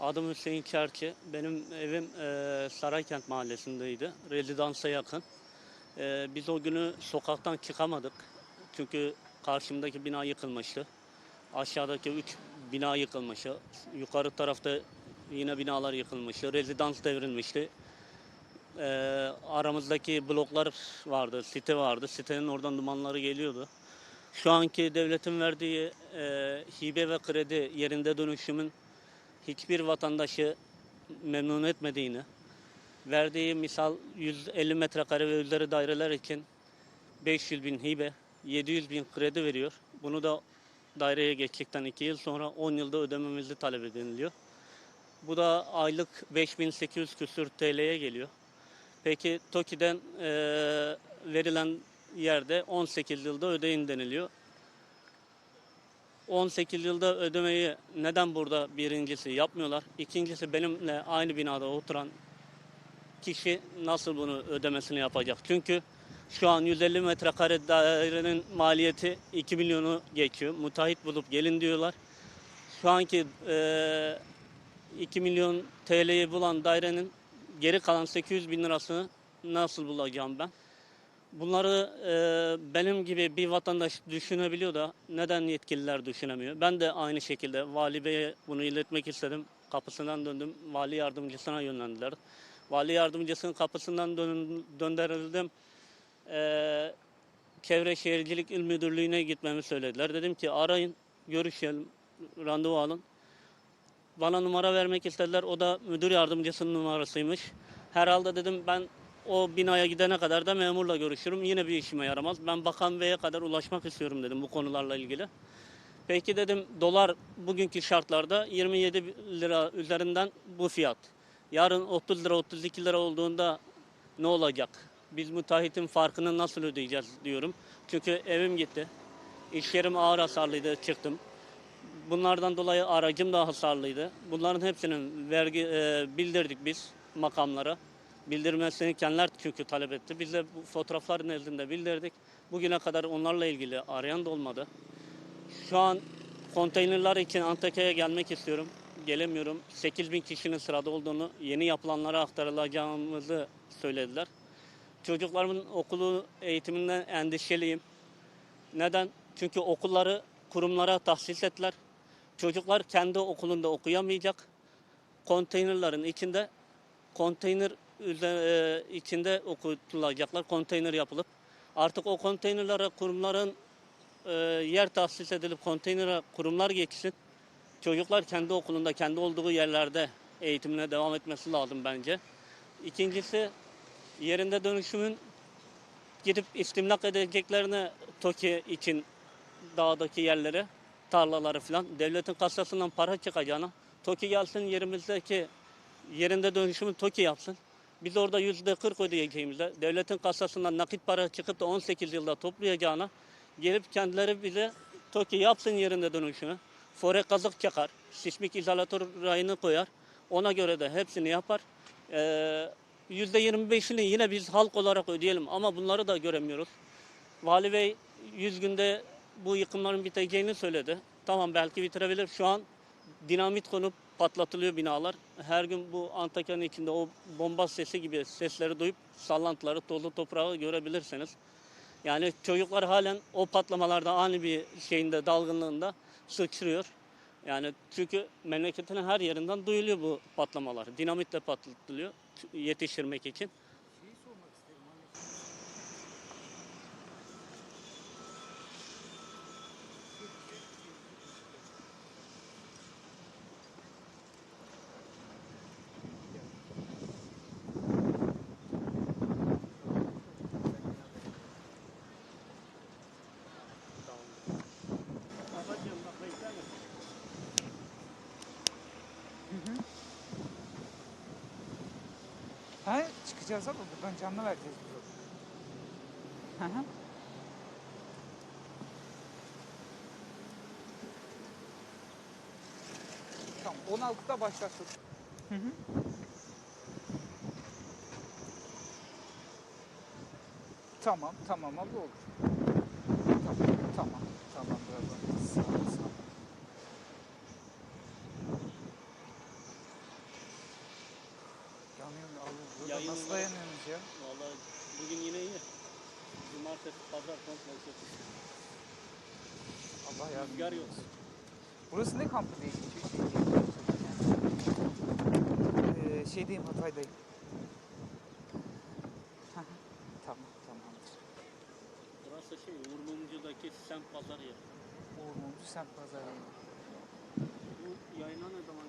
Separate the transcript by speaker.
Speaker 1: Adım Hüseyin Çerçi. Benim evim e, Saraykent mahallesindeydi. Rezidansa yakın. E, biz o günü sokaktan çıkamadık. Çünkü karşımdaki bina yıkılmıştı. Aşağıdaki üç bina yıkılmıştı. Yukarı tarafta yine binalar yıkılmıştı. Rezidans devrilmişti. E, aramızdaki bloklar vardı, site vardı. Sitenin oradan dumanları geliyordu. Şu anki devletin verdiği e, hibe ve kredi yerinde dönüşümün hiçbir vatandaşı memnun etmediğini, verdiği misal 150 metrekare ve üzeri daireler için 500 bin hibe, 700 bin kredi veriyor. Bunu da daireye geçtikten 2 yıl sonra 10 yılda ödememizi talep ediliyor. Bu da aylık 5800 küsür TL'ye geliyor. Peki TOKİ'den eee, verilen yerde 18 yılda ödeyin deniliyor. 18 yılda ödemeyi neden burada birincisi yapmıyorlar? İkincisi benimle aynı binada oturan kişi nasıl bunu ödemesini yapacak? Çünkü şu an 150 metrekare dairenin maliyeti 2 milyonu geçiyor. Müteahhit bulup gelin diyorlar. Şu anki eee 2 milyon TL'yi bulan dairenin geri kalan 800 bin lirasını nasıl bulacağım ben? Bunları e, benim gibi bir vatandaş düşünebiliyor da neden yetkililer düşünemiyor? Ben de aynı şekilde vali beye bunu iletmek istedim. Kapısından döndüm. Vali yardımcısına yönlendiler. Vali yardımcısının kapısından dön, döndürüldüm. E, Çevre Şehircilik İl Müdürlüğü'ne gitmemi söylediler. Dedim ki arayın, görüşelim, randevu alın. Bana numara vermek istediler. O da müdür yardımcısının numarasıymış. Herhalde dedim ben o binaya gidene kadar da memurla görüşürüm. Yine bir işime yaramaz. Ben Bakan Bey'e kadar ulaşmak istiyorum dedim bu konularla ilgili. Peki dedim dolar bugünkü şartlarda 27 lira üzerinden bu fiyat. Yarın 30 lira 32 lira olduğunda ne olacak? Biz müteahhitin farkını nasıl ödeyeceğiz diyorum. Çünkü evim gitti. İş yerim ağır hasarlıydı çıktım. Bunlardan dolayı aracım da hasarlıydı. Bunların hepsinin vergi e, bildirdik biz makamlara. Bildirmesini kendiler çünkü talep etti. Biz de bu fotoğrafların elinde bildirdik. Bugüne kadar onlarla ilgili arayan da olmadı. Şu an konteynerler için Antakya'ya gelmek istiyorum. Gelemiyorum. 8 bin kişinin sırada olduğunu, yeni yapılanlara aktarılacağımızı söylediler. Çocuklarımın okulu eğitiminden endişeliyim. Neden? Çünkü okulları kurumlara tahsis ettiler. Çocuklar kendi okulunda okuyamayacak. Konteynerların içinde konteyner üze- e, içinde okutulacaklar. Konteyner yapılıp artık o konteynerlere kurumların e, yer tahsis edilip konteynere kurumlar geçsin. Çocuklar kendi okulunda, kendi olduğu yerlerde eğitimine devam etmesi lazım bence. İkincisi yerinde dönüşümün gidip istimlak edeceklerine TOKİ için dağdaki yerlere, tarlaları falan devletin kasasından para çıkacağına TOKİ gelsin yerimizdeki yerinde dönüşümü TOKİ yapsın. Biz orada yüzde 40 ödeyeceğimizde devletin kasasından nakit para çıkıp da 18 yılda toplayacağına gelip kendileri bize TOKİ yapsın yerinde dönüşümü. Fore kazık çakar, sismik izolatör rayını koyar. Ona göre de hepsini yapar. Ee, Yüzde 25'ini yine biz halk olarak ödeyelim ama bunları da göremiyoruz. Vali Bey 100 günde bu yıkımların biteceğini söyledi. Tamam belki bitirebilir. Şu an dinamit konup patlatılıyor binalar. Her gün bu Antakya'nın içinde o bomba sesi gibi sesleri duyup sallantıları, tozlu toprağı görebilirsiniz. Yani çocuklar halen o patlamalarda ani bir şeyinde dalgınlığında sıçrıyor. Yani çünkü memleketin her yerinden duyuluyor bu patlamalar. Dinamitle patlatılıyor yetiştirmek için.
Speaker 2: Ha çıkacağız ama buradan canlı vereceğiz biz. Hı hı. Tamam 16'da başlasın. Hı hı. Tamam tamam abi olur. Tamam tamam tamam bravo. Sağ ol, sağ ol.
Speaker 1: Ayın
Speaker 2: nasıl
Speaker 1: numara-
Speaker 2: dayanıyorsunuz ya?
Speaker 1: Vallahi bugün yine iyi. Cumartesi, pazar komple kötü.
Speaker 2: Allah yardım
Speaker 1: Rüzgar yok.
Speaker 2: Burası ne kampı diye geçiyor? Şey diye geçiyor. Ee, şeydeyim Hatay'dayım. Tamam tamamdır.
Speaker 1: Burası şey, Uğur Mumcu'daki semt pazar yeri.
Speaker 2: Uğur Mumcu Semt Pazarı.
Speaker 1: Bu yayına ne zaman